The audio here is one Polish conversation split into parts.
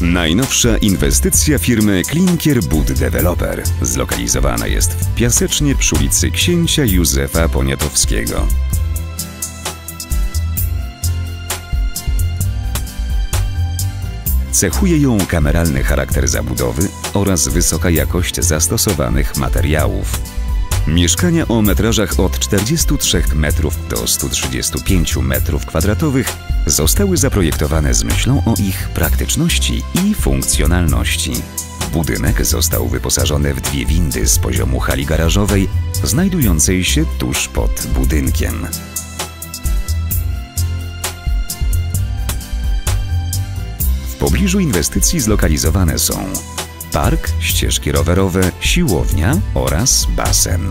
Najnowsza inwestycja firmy Klinkier Bud Developer zlokalizowana jest w Piasecznie przy ulicy Księcia Józefa Poniatowskiego. Cechuje ją kameralny charakter zabudowy oraz wysoka jakość zastosowanych materiałów. Mieszkania o metrażach od 43 metrów do 135 metrów kwadratowych zostały zaprojektowane z myślą o ich praktyczności i funkcjonalności. Budynek został wyposażony w dwie windy z poziomu hali garażowej, znajdującej się tuż pod budynkiem. W pobliżu inwestycji zlokalizowane są park, ścieżki rowerowe, siłownia oraz basen.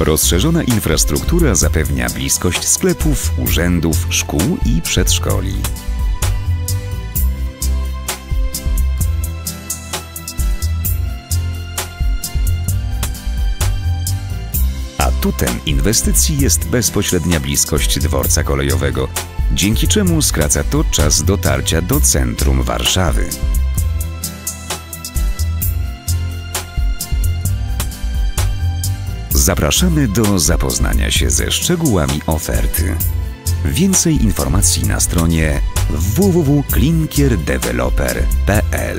Rozszerzona infrastruktura zapewnia bliskość sklepów, urzędów, szkół i przedszkoli. Atutem inwestycji jest bezpośrednia bliskość dworca kolejowego, dzięki czemu skraca to czas dotarcia do centrum Warszawy. Zapraszamy do zapoznania się ze szczegółami oferty. Więcej informacji na stronie www.klinkierdeveloper.pl